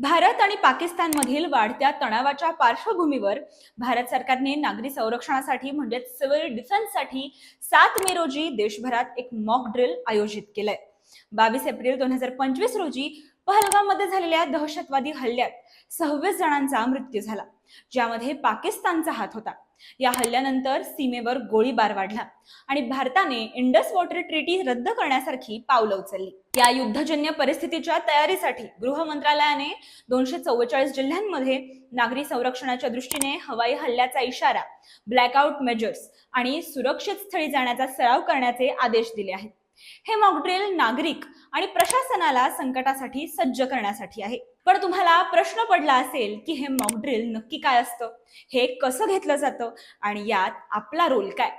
भारत आणि पाकिस्तानमधील वाढत्या तणावाच्या पार्श्वभूमीवर भारत सरकारने नागरी संरक्षणासाठी म्हणजेच सिव्हिल डिफेन्ससाठी सात मे रोजी देशभरात एक मॉक ड्रिल आयोजित केलंय. बावीस एप्रिल दोन हजार पंचवीस रोजी पहलगाममध्ये झालेल्या दहशतवादी हल्ल्यात सव्वीस जणांचा मृत्यू झाला ज्यामध्ये पाकिस्तानचा हात होता. या हल्ल्यानंतर सीमेवर गोळीबार वाढला आणि भारताने इंडस वॉटर ट्रीटी रद्द करण्यासारखी पावलं उचलली. या युद्धजन्य परिस्थितीच्या तयारीसाठी गृह मंत्रालयाने दोनशे चव्वेचाळीस जिल्ह्यांमध्ये नागरी संरक्षणाच्या दृष्टीने हवाई हल्ल्याचा इशारा ब्लॅकआउट मेजर्स आणि सुरक्षित स्थळी जाण्याचा सराव करण्याचे आदेश दिले आहेत. हे मॉकड्रिल नागरिक आणि प्रशासनाला संकटासाठी सज्ज करण्यासाठी आहे. पण तुम्हाला प्रश्न पडला असेल की हे मॉकड्रिल नक्की काय असतं? हे कसं घेतलं जातं? आणि यात आपला रोल काय?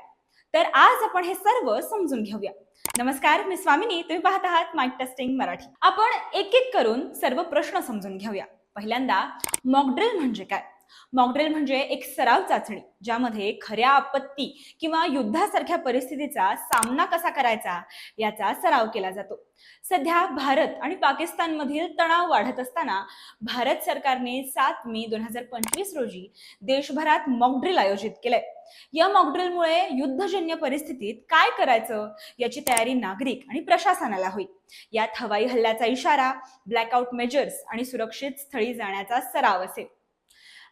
तर आज आपण हे सर्व समजून घेऊया. नमस्कार मी स्वामिनी. तुम्ही पाहत आहात माइक टेस्टिंग मराठी. आपण एक एक करून सर्व प्रश्न समजून घेऊया. पहिल्यांदा मॉकड्रिल म्हणजे काय? मॉकड्रिल म्हणजे एक सराव चाचणी ज्यामध्ये खऱ्या आपत्ती किंवा युद्धासारख्या परिस्थितीचा सामना कसा करायचा याचा सराव केला जातो. सध्या भारत आणि पाकिस्तानमधील तणाव वाढत असताना भारत सरकारने सात मे दोन हजार पंचवीस रोजी देशभरात मॉकड्रिल आयोजित केलंय. या मॉकड्रिलमुळे युद्धजन्य परिस्थितीत काय करायचं याची तयारी नागरिक आणि प्रशासनाला होईल. यात हवाई हल्ल्याचा इशारा ब्लॅकआउट मेजर्स आणि सुरक्षित स्थळी जाण्याचा सराव असेल.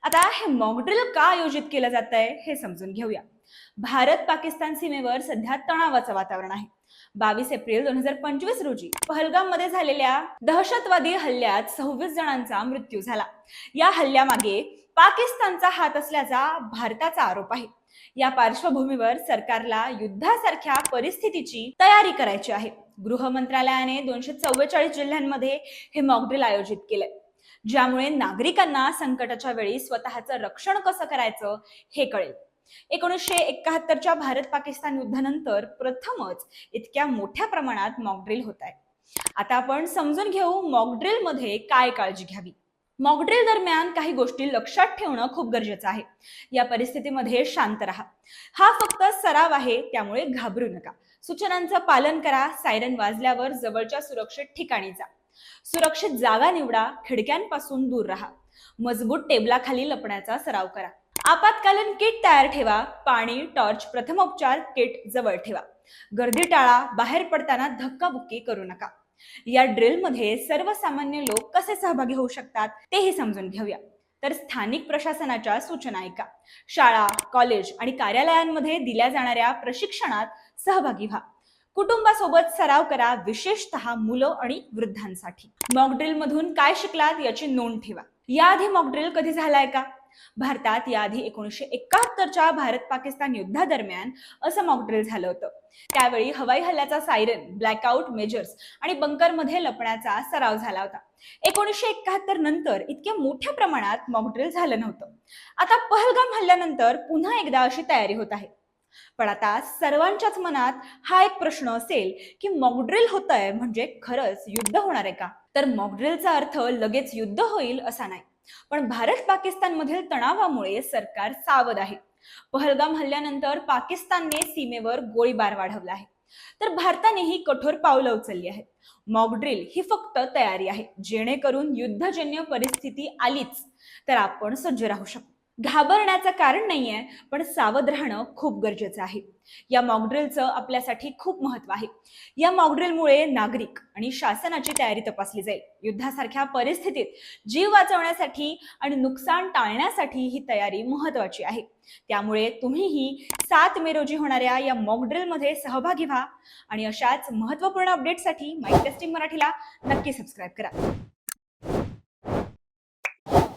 आता हे मॉकड्रिल का आयोजित केलं जात आहे हे समजून घेऊया. भारत पाकिस्तान सीमेवर सध्या तणावाचं वातावरण आहे. बावीस एप्रिल दोन हजार पंचवीस रोजी पहलगाममध्ये झालेल्या दहशतवादी हल्ल्यात सव्वीस जणांचा मृत्यू झाला. या हल्ल्यामागे पाकिस्तानचा हात असल्याचा भारताचा आरोप आहे. या पार्श्वभूमीवर सरकारला युद्धासारख्या परिस्थितीची तयारी करायची आहे. गृह मंत्रालयाने दोनशे चव्वेचाळीस जिल्ह्यांमध्ये हे मॉकड्रिल आयोजित केलंय. ज्यामुळे नागरिकांना संकटाच्या वेळी स्वतःचं रक्षण कसं करायचं हे कळेल. एकोणीसशे एकाहत्तरच्या भारत पाकिस्तान युद्धानंतर प्रथमच इतक्या मोठ्या प्रमाणात मॉकड्रिल होत आहे आता आपण समजून घेऊ मॉकड्रिलमध्ये काय काळजी घ्यावी. मॉकड्रिल दरम्यान काही गोष्टी लक्षात ठेवणं खूप गरजेचं आहे. या परिस्थितीमध्ये शांत राहा. हा फक्त सराव आहे त्यामुळे घाबरू नका. सूचनांचं पालन करा सायरन वाजल्यावर जवळच्या सुरक्षित ठिकाणी जा. सुरक्षित जागा निवडा खिडक्यांपासून दूर राहा. मजबूत टेबलाखाली लपण्याचा सराव करा. आपत्कालीन किट तयार ठेवा. पाणी टॉर्च प्रथमोपचार किट जवळ ठेवा. गर्दी टाळा. बाहेर पडताना धक्काबुक्की करू नका. या ड्रिलमध्ये सर्वसामान्य लोक कसे सहभागी होऊ शकतात तेही समजून घेऊया. तर स्थानिक प्रशासनाच्या सूचना ऐका. शाळा कॉलेज आणि कार्यालयांमध्ये दिल्या जाणाऱ्या प्रशिक्षणात सहभागी व्हा. कुटुंबासोबत सराव करा विशेषतः मुलं आणि वृद्धांसाठी. मॉकड्रिल मधून काय शिकलात याची नोंद ठेवा. याआधी मॉकड्रिल कधी झालाय का? भारतात याआधी एकोणीसशे एकाहत्तरच्या भारत पाकिस्तान युद्धादरम्यान असं मॉकड्रिल झालं होतं. त्यावेळी हवाई हल्ल्याचा सायरन ब्लॅकआउट मेजर्स आणि बंकरमध्ये लपण्याचा सराव झाला होता. एकोणीसशे एकाहत्तर नंतर इतक्या मोठ्या प्रमाणात मॉकड्रिल झालं नव्हतं. आता पहलगाम हल्ल्यानंतर पुन्हा एकदा अशी तयारी होत आहे. पण आता सर्वांच्याच मनात हा एक प्रश्न असेल की मॉकड्रिल होत आहे म्हणजे खरंच युद्ध होणार आहे का? तर मॉकड्रिलचा अर्थ लगेच युद्ध होईल असा नाही. पण भारत पाकिस्तान मधील तणावामुळे सरकार सावध आहे. पहलगाम हल्ल्यानंतर पाकिस्तानने सीमेवर गोळीबार वाढवला आहे. तर भारतानेही कठोर पावलं उचलली आहेत. मॉकड्रिल ही फक्त तयारी आहे. जेणेकरून युद्धजन्य परिस्थिती आलीच तर आपण सज्ज राहू शकतो. घाबरण्याचं कारण नाहीये पण सावध राहणं खूप गरजेचं आहे. या मॉकड्रिलचं आपल्यासाठी खूप महत्त्व आहे. या मॉकड्रिलमुळे नागरिक आणि शासनाची तयारी तपासली जाईल. युद्धासारख्या परिस्थितीत जीव वाचवण्यासाठी आणि नुकसान टाळण्यासाठी ही तयारी महत्वाची आहे. त्यामुळे तुम्हीही सात मे रोजी होणाऱ्या या मॉकड्रिलमध्ये सहभागी व्हा आणि अशाच महत्त्वपूर्ण अपडेटसाठी माईक टेस्टिंग मराठीला नक्की सबस्क्राईब करा.